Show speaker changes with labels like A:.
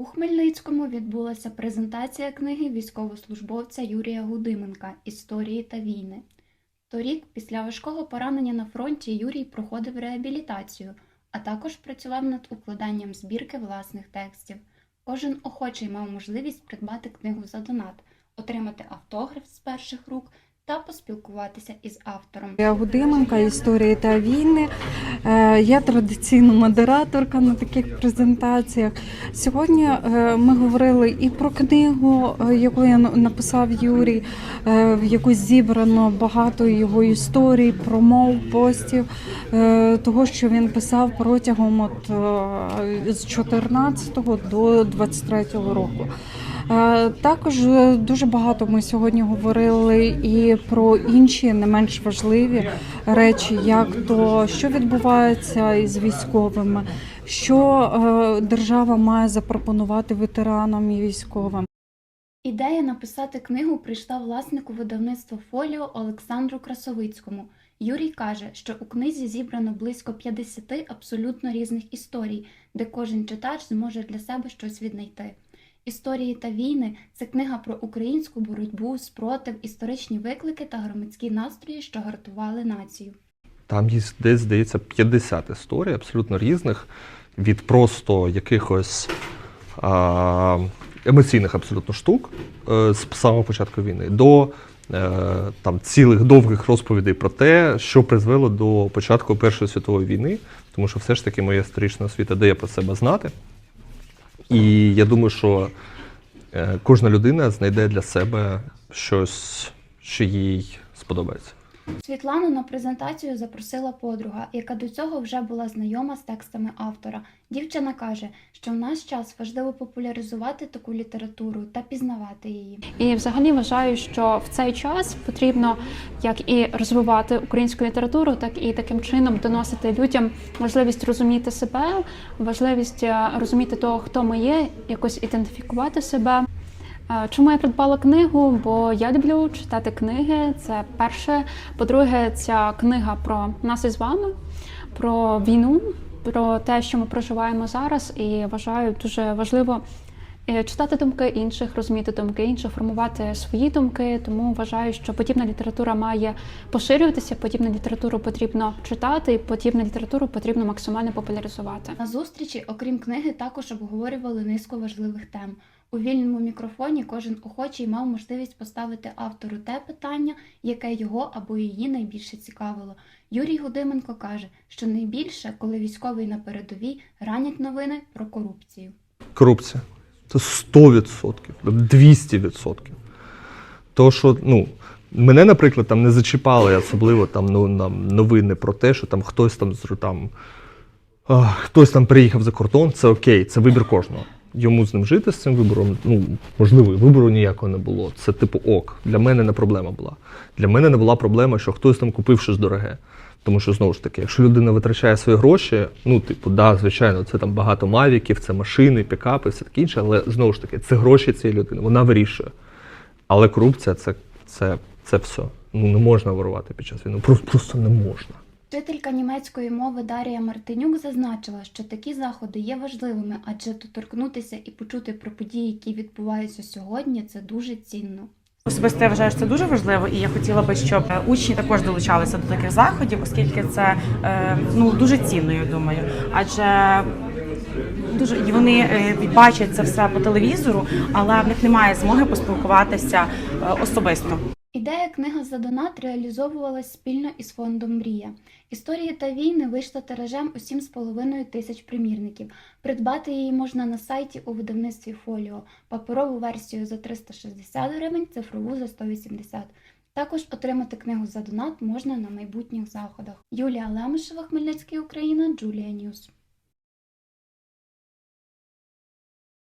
A: У Хмельницькому відбулася презентація книги військовослужбовця Юрія Гудименка Історії та війни. Торік, після важкого поранення на фронті, Юрій проходив реабілітацію, а також працював над укладанням збірки власних текстів. Кожен охочий мав можливість придбати книгу за донат, отримати автограф з перших рук та поспілкуватися із автором.
B: Я Гудименка, історії та війни. Е, Я традиційна модераторка на таких презентаціях. Сьогодні е, ми говорили і про книгу, е, яку я написав Юрій, в яку зібрано багато його історій, промов, постів, того, що він писав протягом от, з 14 до 23 року. Також е, дуже багато ми сьогодні говорили і про інші не менш важливі речі, як то що відбувається із військовими, що е, держава має запропонувати ветеранам і військовим.
A: Ідея написати книгу прийшла власнику видавництва Фоліо Олександру Красовицькому. Юрій каже, що у книзі зібрано близько 50 абсолютно різних історій, де кожен читач зможе для себе щось віднайти. Історії та війни це книга про українську боротьбу, спротив, історичні виклики та громадські настрої, що гартували націю.
C: Там є десь, здається, 50 історій абсолютно різних, від просто якихось а, емоційних абсолютно штук е, з самого початку війни до е, там, цілих довгих розповідей про те, що призвело до початку Першої світової війни, тому що все ж таки моя історична освіта дає про себе знати. І я думаю, що е, кожна людина знайде для себе щось, що їй сподобається.
A: Світлану на презентацію запросила подруга, яка до цього вже була знайома з текстами автора. Дівчина каже, що в наш час важливо популяризувати таку літературу та пізнавати її.
D: І взагалі вважаю, що в цей час потрібно як і розвивати українську літературу, так і таким чином доносити людям можливість розуміти себе, важливість е, розуміти того, хто ми є, якось ідентифікувати себе. Чому я придбала книгу? Бо я люблю читати книги. Це перше. По-друге, ця книга про нас із вами, про війну, про те, що ми проживаємо зараз, і вважаю дуже важливо е, читати думки інших, розуміти думки інших, формувати свої думки. Тому вважаю, що подібна література має поширюватися, подібну літературу потрібно читати, і подібну літературу потрібно максимально популяризувати.
A: На зустрічі, окрім книги, також обговорювали низку важливих тем. У вільному мікрофоні кожен охочий мав можливість поставити автору те питання, яке його або її найбільше цікавило. Юрій Гудименко каже, що найбільше, коли військовий на передовій, ранять новини про корупцію.
C: Корупція. Це 100%, 200%. То, що, ну, мене, наприклад, там не зачіпали особливо там, ну, новини про те, що там хтось там, там, хтось там приїхав за кордон, це окей, це вибір кожного. Йому з ним жити з цим вибором, ну, можливо, вибору ніякого не було. Це типу ок. Для мене не проблема була. Для мене не була проблема, що хтось там купив щось дороге. Тому що знову ж таки, якщо людина витрачає свої гроші, ну, типу, да, звичайно, це там багато мавіків, це машини, пікапи, все таке інше, але знову ж таки, це гроші цієї людини, вона вирішує. Але корупція це, це, це все. Ну не можна ворувати під час війни. Просто, просто не можна.
A: Вчителька німецької мови Дарія Мартинюк зазначила, що такі заходи є важливими, адже доторкнутися і почути про події, які відбуваються сьогодні, це дуже цінно.
E: Особисто я вважаю, що це дуже важливо, і я хотіла би, щоб учні також долучалися до таких заходів, оскільки це е, ну дуже цінно, я думаю. Адже дуже і вони е, бачать це все по телевізору, але в них немає змоги поспілкуватися е, особисто.
A: Ідея книга за донат реалізовувалась спільно із фондом Мрія. Історії та війни вийшла тиражем у 7,5 тисяч примірників. Придбати її можна на сайті у видавництві Фоліо, паперову версію за 360 гривень, цифрову за 180. Також отримати книгу за донат можна на майбутніх заходах. Юлія Лемешева, Хмельницький Україна, Джулія Ньюс.